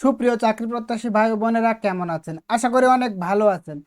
সুপ্রিয় চাকরি প্রত্যাশী ভাই বোনেরা কেমন আছেন? আশা করি অনেক ভালো আছেন।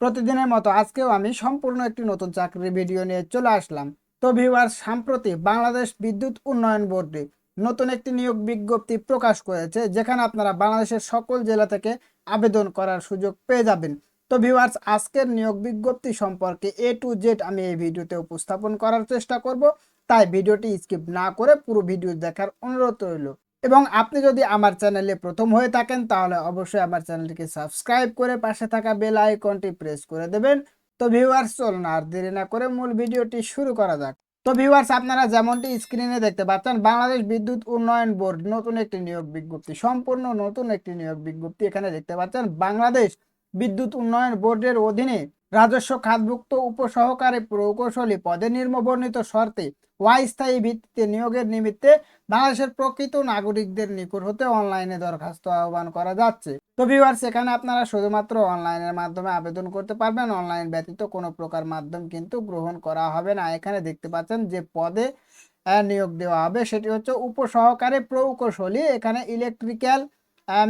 প্রতিদিনের মতো আজকেও আমি সম্পূর্ণ একটি নতুন চাকরির ভিডিও নিয়ে চলে আসলাম। তো ভিউয়ার সাম্প্রতি বাংলাদেশ বিদ্যুৎ উন্নয়ন বোর্ডে নতুন একটি নিয়োগ বিজ্ঞপ্তি প্রকাশ করেছে, যেখানে আপনারা বাংলাদেশের সকল জেলা থেকে আবেদন করার সুযোগ পেয়ে যাবেন। তো ভিউয়ার্স, আজকের নিয়োগ বিজ্ঞপ্তি সম্পর্কে এ টু জেড আমি এই ভিডিওতে উপস্থাপন করার চেষ্টা করব। তাই ভিডিওটি স্কিপ না করে পুরো ভিডিও দেখার অনুরোধ রইল। এবং আপনি যদি আমার চ্যানেলে প্রথম হয়ে থাকেন, তাহলে অবশ্যই আমার চ্যানেলটিকে সাবস্ক্রাইব করে পাশে থাকা বেল আইকনটি প্রেস করে দেবেন। তো ভিউয়ার্স, চলুন আর দেরি না করে মূল ভিডিওটি শুরু করা যাক। তো ভিউয়ার্স, আপনারা যেমনটি স্ক্রিনে দেখতে পাচ্ছেন, বাংলাদেশ বিদ্যুৎ উন্নয়ন বোর্ড নতুন একটি নিয়োগ বিজ্ঞপ্তি, সম্পূর্ণ নতুন একটি নিয়োগ বিজ্ঞপ্তি এখানে দেখতে পাচ্ছেন, বাংলাদেশ বিদ্যুৎ উন্নয়ন বোর্ডের অধীনে রাজস্ব খাতভুক্ত উপসহকারী প্রকৌশলী পদে নির্মবর্ণিত শর্তে অস্থায়ী ভিত্তিতে নিয়োগের নিমিত্তে বাংলাদেশের প্রকৃত নাগরিকদের নিকট হতে অনলাইনে দরখাস্ত আহ্বান করা যাচ্ছে। তো ভিউয়ার্স এখানে আপনারা শুধুমাত্র অনলাইনের মাধ্যমে আবেদন করতে পারবেন। অনলাইন ব্যতীত কোনো প্রকার মাধ্যম কিন্তু গ্রহণ করা হবে না। এখানে দেখতে পাচ্ছেন যে পদে নিয়োগ দেওয়া হবে। সেটি হচ্ছে উপসহকারী প্রকৌশলী, এখানে electrical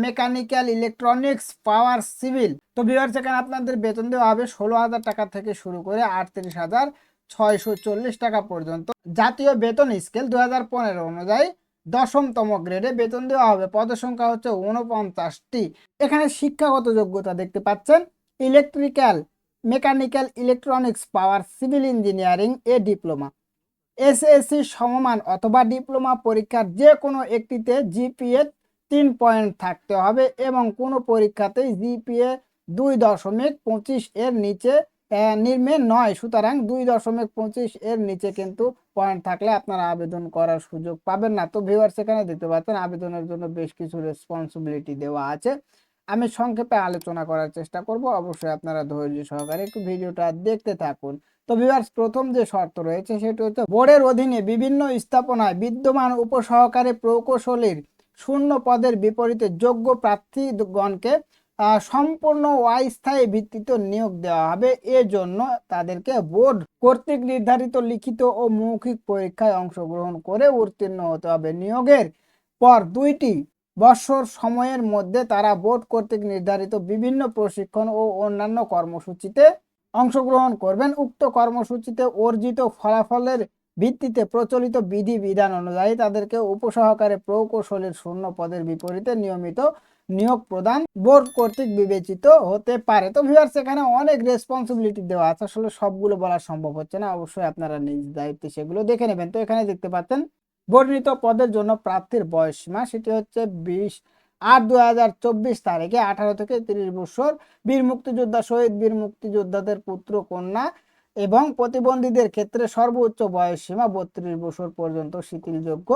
mechanical electronics power civil তো ভিউয়ার্স এখানে আপনাদের বেতন দেওয়া হবে ষোলো হাজার টাকা থেকে শুরু করে আটত্রিশ হাজার ছয়শো চল্লিশ টাকা পর্যন্ত। জাতীয় বেতন স্কেল দু হাজার পনেরো অনুযায়ী দশমতম গ্রেডে বেতন দেওয়া হবে। পদসংখ্যা হচ্ছে উনপঞ্চাশটি এখানে শিক্ষাগত যোগ্যতা দেখতে পাচ্ছেন। Electrical mechanical electronics power civil engineering এ ডিপ্লোমা এসএসসি সমমান অথবা ডিপ্লোমা পরীক্ষার যে কোনো একটিতে জিপিএ তিন পয়েন্ট থাকতে হবে এবং কোনো পরীক্ষাতেই জিপিএ দুই দশমিক পঁচিশ এর নিচে নিম্নে নয়। সুতরাং দুই দশমিক পঁচিশ এর নিচে কিন্তু পয়েন্ট থাকলে আপনারা আবেদন করার সুযোগ পাবেন না। তো ভিউয়ার্স, এখানে দেখতে পাচ্ছেন আবেদনের জন্য বেশ কিছু রেসপন্সিবিলিটি দেওয়া আছে। আমি সংক্ষেপে আলোচনা করার চেষ্টা করব। অবশ্যই আপনারা ধৈর্য সহকারে একটু ভিডিওটা দেখতে থাকুন। তো ভিউয়ার্স, প্রথম যে শর্ত রয়েছে সেটি হচ্ছে বোর্ডের অধীনে বিভিন্ন স্থাপনায় বিদ্যমান উপসহকারী প্রকৌশলীর শূন্য পদের বিপরীতে যোগ্য প্রার্থীগণকে সম্পূর্ণ অস্থায়ী ভিত্তিতে নিয়োগ দেওয়া হবে। এজন্য তাদেরকে বোর্ড কর্তৃক নির্ধারিত লিখিত ও মৌখিক পরীক্ষায় অংশগ্রহণ করে উত্তীর্ণ হতে হবে। নিয়োগের পর দুইটি বছর সময়ের মধ্যে তারা বোর্ড কর্তৃক নির্ধারিত বিভিন্ন প্রশিক্ষণ ও অন্যান্য কর্মসূচিতে অংশগ্রহণ করবেন। উক্ত কর্মসূচিতে অর্জিত ফলাফলের ভিত্তিতে প্রচলিত বিধি বিধান অনুযায়ী তাদেরকে উপসহকারে প্রকৌশলীর শূন্য পদের বিপরীতে নিয়মিত নিয়োগ প্রদান বোর্ড কর্তৃক বিবেচিত হতে পারে। তো ভিউয়ার্স এখানে অনেক রেসপন্সিবিলিটি দেওয়া আছে। আসলে সবগুলো বলা সম্ভব হচ্ছে না। অবশ্যই আপনারা নিজ দায়িত্বে সেগুলো দেখে নেবেন। তো এখানে দেখতে পাচ্ছেন, বর্ণিত পদের জন্য প্রার্থীর বয়স সীমা, সেটি হচ্ছে বিশ আট দু হাজার চব্বিশ তারিখে আঠারো থেকে তিরিশ বছর। বীর মুক্তিযোদ্ধা, শহীদ বীর মুক্তিযোদ্ধাদের পুত্র, কন্যা এবং প্রতিবন্ধীদের ক্ষেত্রে সর্বোচ্চ বয়স সীমা বত্রিশ বছর পর্যন্ত শিথিলযোগ্য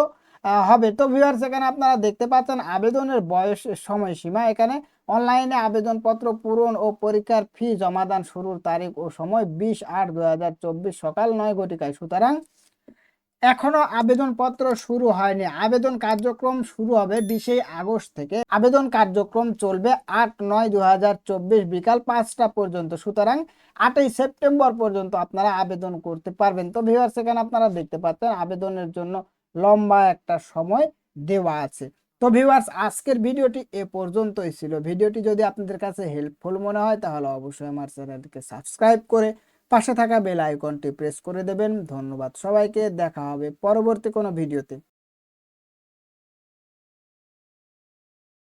হবে। তো ভিউয়ার্স এখানে আপনারা দেখতে পাচ্ছেন আবেদনের বয়স সময়সীমা। এখানে অনলাইনে আবেদনপত্র পূরণ ও পরীক্ষার ফি জমাদান শুরুর তারিখ ও সময় বিশ আট দু সকাল নয় ঘটিকায়। সুতরাং এখনও আবেদনপত্র শুরু হয়নি। আবেদন কার্যক্রম শুরু হবে বিশে আগস্ট থেকে। আবেদন কার্যক্রম চলবে আট নয় দু বিকাল পাঁচটা পর্যন্ত। সুতরাং আটই সেপ্টেম্বর পর্যন্ত আপনারা আবেদন করতে পারবেন। তো ভিউয়ার্স এখানে আপনারা দেখতে পাচ্ছেন আবেদনের জন্য লম্বা একটা সময় দেওয়া আছে। তো ভিউয়ার্স আজকের ভিডিওটি এ পর্যন্তই ছিল। ভিডিওটি যদি আপনাদের কাছে হেল্পফুল মনে হয়, তাহলে অবশ্যই আমার চ্যানেলটিকে সাবস্ক্রাইব করে পাশে থাকা বেল আইকনটি প্রেস করে দেবেন। ধন্যবাদ সবাইকে। দেখা হবে পরবর্তী কোনো ভিডিওতে।